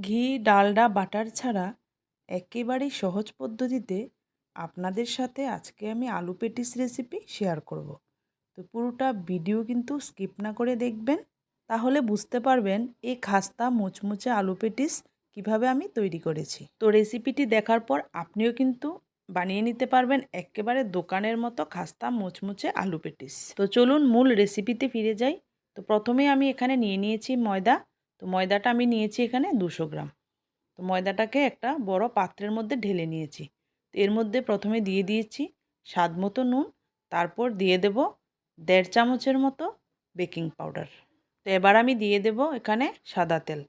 ঘি, ডালডা, বাটার ছাড়া একেবারেই সহজ পদ্ধতিতে আপনাদের সাথে আজকে আমি আলু পেটিস রেসিপি শেয়ার করব। তো পুরোটা ভিডিও কিন্তু স্কিপ না করে দেখবেন, তাহলে বুঝতে পারবেন এই খাস্তা মুচমুচে আলু পেটিস কীভাবে আমি তৈরি করেছি। তো রেসিপিটি দেখার পর আপনিও কিন্তু বানিয়ে নিতে পারবেন একেবারে দোকানের মতো খাস্তা মুচমুচে আলু পেটিস। তো চলুন মূল রেসিপিতে ফিরে যাই। তো প্রথমে আমি এখানে নিয়ে নিয়েছি ময়দা তো ময়দাটা আমি নিয়েছি এখানে দুশো গ্রাম। তো ময়দাটাকে একটা বড় পাত্রের মধ্যে ঢেলে নিয়েছি। তো এর মধ্যে প্রথমে দিয়ে দিয়েছি স্বাদ মতো নুন, তারপর দিয়ে দেব দেড় চামচের মতো বেকিং পাউডার। তো এবার আমি দিয়ে দেব এখানে সাদা তেল।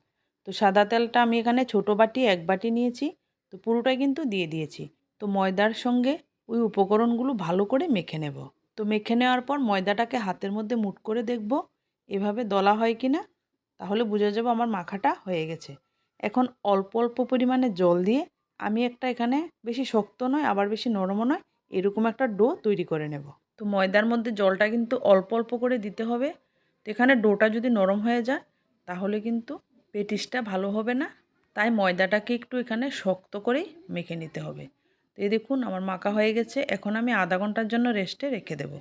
তো সাদা তেলটা আমি এখানে ছোটো বাটি, এক বাটি নিয়েছি। তো পুরোটাই কিন্তু দিয়ে দিয়েছি। তো ময়দার সঙ্গে ওই উপকরণগুলো ভালো করে মেখে নেব। তো মেখে নেওয়ার পর ময়দাটাকে হাতের মধ্যে মুট করে দেখব এভাবে দলা হয় কি না তাহলে বুঝে যাব আমার মাখাটা হয়ে গেছে। এখন অল্প অল্প পরিমাণে জল দিয়ে আমি একটা এখানে বেশি শক্ত নয়, আবার বেশি নরমও নয়, এরকম একটা ডো তৈরি করে নেব। তো ময়দার মধ্যে জলটা কিন্তু অল্প অল্প করে দিতে হবে। তো এখানে ডোটা যদি নরম হয়ে যায়, তাহলে কিন্তু পেটিসটা ভালো হবে না। তাই ময়দাটাকে একটু এখানে শক্ত করেই মেখে নিতে হবে। তো এই দেখুন, আমার মাখা হয়ে গেছে। এখন আমি আধা ঘণ্টার জন্য রেস্টে রেখে দেব।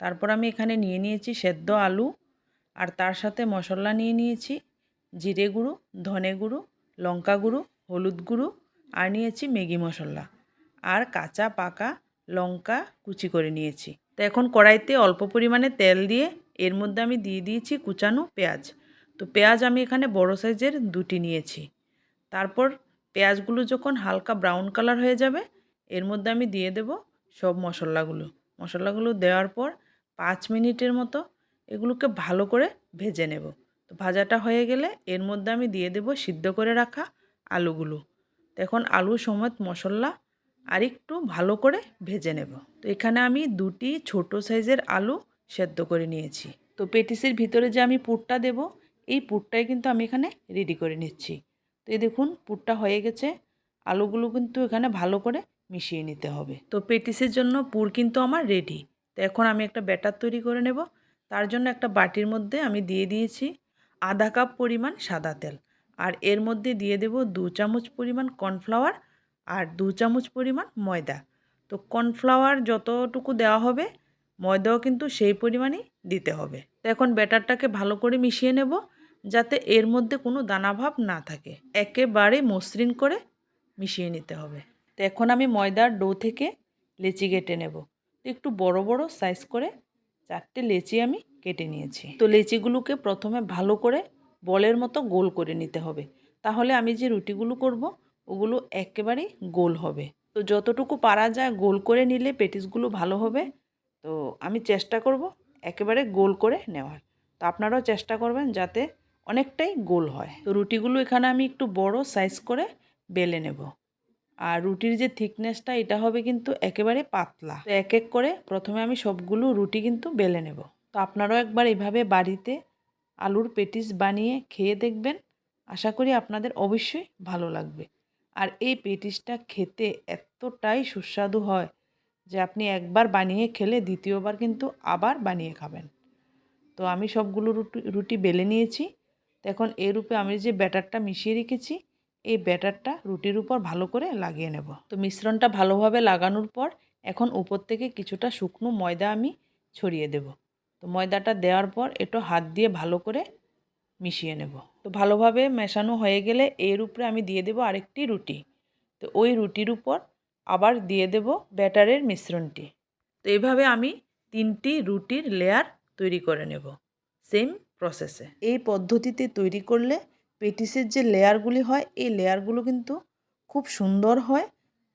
তারপর আমি এখানে নিয়ে নিয়েছি সেদ্ধ আলু। আর তার সাথে মশলা নিয়ে নিয়েছি জিরে গুঁড়ো, ধনে গুঁড়ো, লঙ্কা গুঁড়ো, হলুদ গুঁড়ো আর নিয়েছি ম্যাগি মশলা আর কাঁচা পাকা লঙ্কা কুচি করে নিয়েছি। তো এখন কড়াইতে অল্প পরিমাণে তেল দিয়ে এর মধ্যে আমি দিয়ে দিয়েছি কুচানো পেঁয়াজ। তো পেঁয়াজ আমি এখানে বড় সাইজের দুটি নিয়েছি। তারপর পেঁয়াজগুলো যখন হালকা ব্রাউন কালার হয়ে যাবে, এর মধ্যে আমি দিয়ে দেব সব মশলাগুলো। মশলাগুলো দেওয়ার পর পাঁচ মিনিটের মতো এগুলোকে ভালো করে ভেজে নেব। তো ভাজাটা হয়ে গেলে এর মধ্যে আমি দিয়ে দেব সিদ্ধ করে রাখা আলুগুলো। এখন আলু সমেত মশলা আর একটু ভালো করে ভেজে নেব। তো এখানে আমি দুটি ছোট সাইজের আলু সেদ্ধ করে নিয়েছি। তো পেটিসের ভিতরে যে আমি পুরটা দেব, এই পুরটাই কিন্তু আমি এখানে রেডি করে নিচ্ছি। তো এই দেখুন, পুরটা হয়ে গেছে। আলুগুলো কিন্তু এখানে ভালো করে মিশিয়ে নিতে হবে। তো পেটিসের জন্য পুর কিন্তু আমার রেডি তো এখন আমি একটা ব্যাটার তৈরি করে নেব। তার জন্য একটা বাটির মধ্যে আমি দিয়ে দিয়েছি আধা কাপ পরিমাণ সাদা তেল। আর এর মধ্যে দিয়ে দেব দু চামচ পরিমাণ কর্নফ্লাওয়ার আর দু চামচ পরিমাণ ময়দা। তো কর্নফ্লাওয়ার যতটুকু দেওয়া হবে, ময়দাও কিন্তু সেই পরিমাণই দিতে হবে। তো এখন ব্যাটারটাকে ভালো করে মিশিয়ে নেব যাতে এর মধ্যে কোনো দানাভাব না থাকে। একেবারে মসৃণ করে মিশিয়ে নিতে হবে। তো এখন আমি ময়দার ডো থেকে লেচি কেটে নেব। একটু বড় বড় সাইজ করে চারটে লেচি আমি কেটে নিয়েছি। তো লেচিগুলোকে প্রথমে ভালো করে বলের মতো গোল করে নিতে হবে। তাহলে আমি যে রুটিগুলো করব, ওগুলো একেবারেই গোল হবে। তো যতটুকু পারা যায় গোল করে নিলে পেটিসগুলো ভালো হবে। তো আমি চেষ্টা করব একেবারে গোল করে নেওয়ার। তো আপনারাও চেষ্টা করবেন যাতে অনেকটাই গোল হয়। তো রুটিগুলো এখানে আমি একটু বড় সাইজ করে বেলে নেব। আর রুটির যে থিকনেসটা এটা হবে কিন্তু একেবারে পাতলা। তো এক এক করে প্রথমে আমি সবগুলো রুটি কিন্তু বেলে নেব। তো আপনারাও একবার এভাবে বাড়িতে আলুর পেটিস বানিয়ে খেয়ে দেখবেন। আশা করি আপনাদের অবশ্যই ভালো লাগবে। আর এই পেটিসটা খেতে এতটাই সুস্বাদু হয় যে আপনি একবার বানিয়ে খেলে দ্বিতীয়বার কিন্তু আবার বানিয়ে খাবেন। তো আমি সবগুলো রুটি রুটি বেলে নিয়েছি। তো এখন এর উপরে আমি যে ব্যাটারটা মিশিয়ে রেখেছি এই ব্যাটারটা রুটির উপর ভালো করে লাগিয়ে নেব। তো মিশ্রণটা ভালোভাবে লাগানোর পর এখন উপর থেকে কিছুটা শুকনো ময়দা আমি ছড়িয়ে দেব। তো ময়দাটা দেওয়ার পর একটু হাত দিয়ে ভালো করে মিশিয়ে নেব। তো ভালোভাবে মেশানো হয়ে গেলে এর উপরে আমি দিয়ে দেব আরেকটি রুটি। তো ওই রুটির উপর আবার দিয়ে দেব ব্যাটারের মিশ্রণটি। তো এইভাবে আমি তিনটি রুটির লেয়ার তৈরি করে নেব। সেম প্রসেসে এই পদ্ধতিতে তৈরি করলে পেটিসের যে লেয়ারগুলি হয়, এই লেয়ারগুলো কিন্তু খুব সুন্দর হয়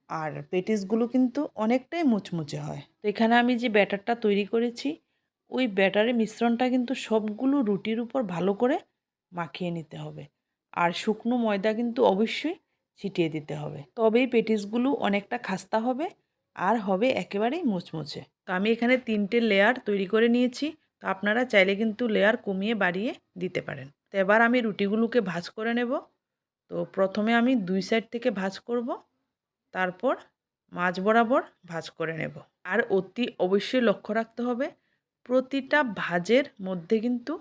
আর পেটিসগুলো কিন্তু অনেকটাই মুচমুচে হয়। তো এখানে আমি যে ব্যাটারটা তৈরি করেছি, ওই ব্যাটারের মিশ্রণটা কিন্তু সবগুলো রুটির উপর ভালো করে মাখিয়ে নিতে হবে আর শুকনো ময়দা কিন্তু অবশ্যই ছিটিয়ে দিতে হবে। তবেই পেটিসগুলো অনেকটা খাস্তা হবে আর হবে একেবারেই মুচমুচে। তো আমি এখানে তিনটে লেয়ার তৈরি করে নিয়েছি, তো আপনারা চাইলে কিন্তু লেয়ার কমিয়ে বাড়িয়ে দিতে পারেন। তো এবার আমি রুটিগুলোকে ভাজ করে নেব। তো প্রথমে আমি দুই সাইড থেকে ভাজ করব, তারপর মাঝ বরাবর ভাজ করে নেব। আর অতি অবশ্যই লক্ষ্য রাখতে হবে, প্রতিটা ভাজের মধ্যে কিন্তু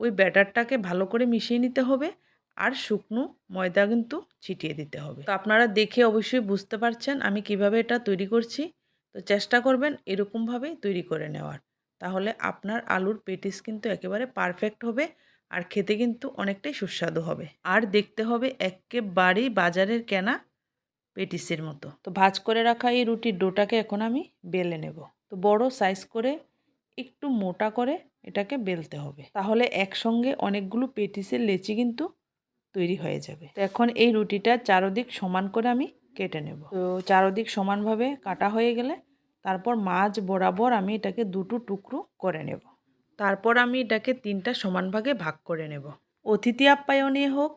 ওই ব্যাটারটাকে ভালো করে মিশিয়ে নিতে হবে আর শুকনো ময়দা কিন্তু ছিটিয়ে দিতে হবে। তো আপনারা দেখে অবশ্যই বুঝতে পারছেন আমি কীভাবে এটা তৈরি করছি। তো চেষ্টা করবেন এরকমভাবেই তৈরি করে নেওয়ার। তাহলে আপনার আলুর পেটিস কিন্তু একেবারে পারফেক্ট হবে। আর খেতে কিন্তু অনেকটাই সুস্বাদু হবে। আর দেখতে হবে একেবারেই বাজারের কেনা পেটিসের মতো। তো ভাজ করে রাখা এই রুটির ডোটাকে এখন আমি বেলে নেব। তো বড় সাইজ করে একটু মোটা করে এটাকে বেলতে হবে। তাহলে একসঙ্গে অনেকগুলো পেটিসের লেচি কিন্তু তৈরি হয়ে যাবে। তো এখন এই রুটিটা চারোদিক সমান করে আমি কেটে নেব। তো চারোদিক সমানভাবে কাটা হয়ে গেলে তারপর মাছ বরাবর আমি এটাকে দুটো টুকরো করে নেব। তারপর আমি এটাকে তিনটা সমান ভাগে ভাগ করে নেব। অতিথি আপ্যায়নে হোক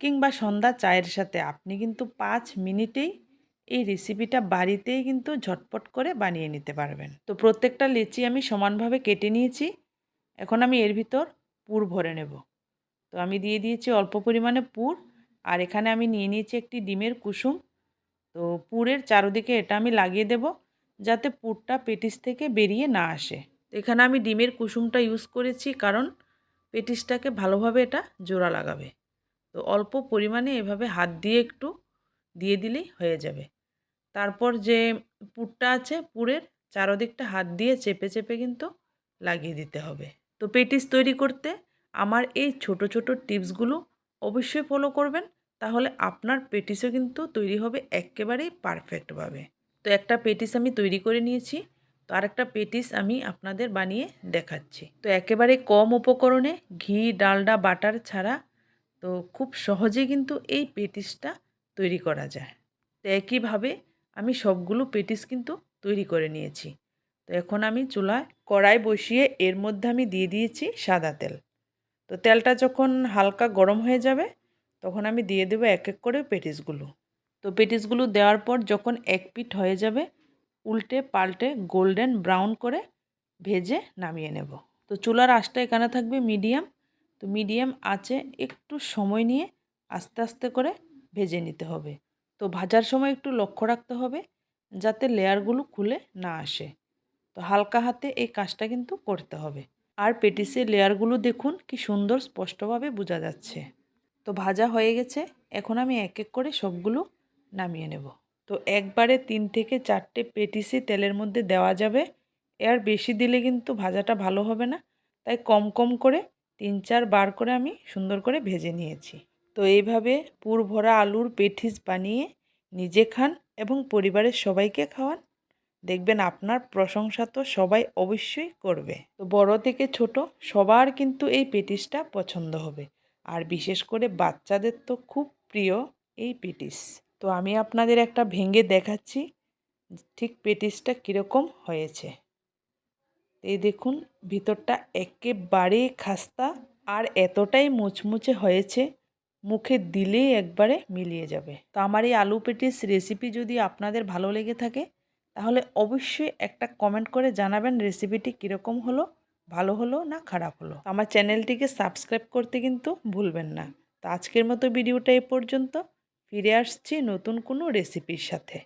কিংবা সন্ধ্যা চায়ের সাথে আপনি কিন্তু পাঁচ মিনিটেই এই রেসিপিটা বাড়িতেই কিন্তু ঝটপট করে বানিয়ে নিতে পারবেন। তো প্রত্যেকটা লেচি আমি সমানভাবে কেটে নিয়েছি। এখন আমি এর ভিতর পুর ভরে নেব। তো আমি দিয়ে দিয়েছি অল্প পরিমাণে পুর আর এখানে আমি নিয়ে নিয়েছি একটি ডিমের কুসুম। তো পুরের চারদিকে এটা আমি লাগিয়ে দেব যাতে পুরটা পেটিস থেকে বেরিয়ে না আসে। এখানে আমি ডিমের কুসুমটা ইউজ করেছি কারণ পেটিসটাকে ভালোভাবে এটা জোড়া লাগাবে। তো অল্প পরিমাণে এভাবে হাত দিয়ে একটু দিয়ে দিলেই হয়ে যাবে। তারপর যে পুরটা আছে পুরের চারদিকটা হাত দিয়ে চেপে চেপে কিন্তু লাগিয়ে দিতে হবে। তো পেটিস তৈরি করতে আমার এই ছোট ছোট টিপসগুলো অবশ্যই ফলো করবেন, তাহলে আপনার পেটিসও কিন্তু তৈরি হবে একেবারেই পারফেক্টভাবে তো একটা পেটিস আমি তৈরি করে নিয়েছি। তো আরেকটা পেটিস আমি আপনাদের বানিয়ে দেখাচ্ছি। তো একেবারে কম উপকরণে ঘি, ডালডা, বাটার ছাড়া তো খুব সহজে কিন্তু এই পেটিসটা তৈরি করা যায়। তো একইভাবে আমি সবগুলো পেটিস কিন্তু তৈরি করে নিয়েছি। তো এখন আমি চুলায় কড়াই বসিয়ে এর মধ্যে আমি দিয়ে দিয়েছি সাদা তেল। তো তেলটা যখন হালকা গরম হয়ে যাবে, তখন আমি দিয়ে দেবো এক এক করে পেটিসগুলো। তো পেটিসগুলো দেওয়ার পর যখন এক পিঠ হয়ে যাবে উল্টে পাল্টে গোল্ডেন ব্রাউন করে ভেজে নামিয়ে নেব। তো চুলার আঁচটা এখানে থাকবে মিডিয়াম। তো মিডিয়াম আঁচে একটু সময় নিয়ে আস্তে আস্তে করে ভেজে নিতে হবে। তো ভাজার সময় একটু লক্ষ্য রাখতে হবে যাতে লেয়ারগুলো খুলে না আসে। তো হালকা হাতে এই কাজটা কিন্তু করতে হবে। আর পেটিসের লেয়ারগুলো দেখুন কি সুন্দর স্পষ্টভাবে বোঝা যাচ্ছে। তো ভাজা হয়ে গেছে। এখন আমি এক এক করে সবগুলো নামিয়ে নেব। তো একবারে তিন থেকে চারটে পেটিসে তেলের মধ্যে দেওয়া যাবে। এর বেশি দিলে কিন্তু ভাজাটা ভালো হবে না। তাই কম কম করে তিন, চার বার করে আমি সুন্দর করে ভেজে নিয়েছি। তো এইভাবে পুর ভরা আলুর পেটিস বানিয়ে নিজে খান এবং পরিবারের সবাইকে খাওয়ান। দেখবেন আপনার প্রশংসা তো সবাই অবশ্যই করবে। তো বড় থেকে ছোট সবার কিন্তু এই পেটিসটা পছন্দ হবে। আর বিশেষ করে বাচ্চাদের তো খুব প্রিয় এই পেটিস। তো আমি আপনাদের একটা ভেঙে দেখাচ্ছি, ঠিক পেটিসটা কীরকম হয়েছে। এই দেখুন, ভিতরটা একেবারে খাস্তা আর এতটাই মুচমুচে হয়েছে, মুখে দিলেই একবারে মিলিয়ে যাবে। তো আমার এই আলু পেটিস রেসিপি যদি আপনাদের ভালো লেগে থাকে, তাহলে অবশ্যই একটা কমেন্ট করে জানাবেন রেসিপিটি কীরকম হলো, ভালো হলো না খারাপ হলো। আমার চ্যানেলটিকে সাবস্ক্রাইব করতে কিন্তু ভুলবেন না। তো আজকের মতো ভিডিওটা এ পর্যন্ত। ফিরে আসছি নতুন কোনো রেসিপির সাথে।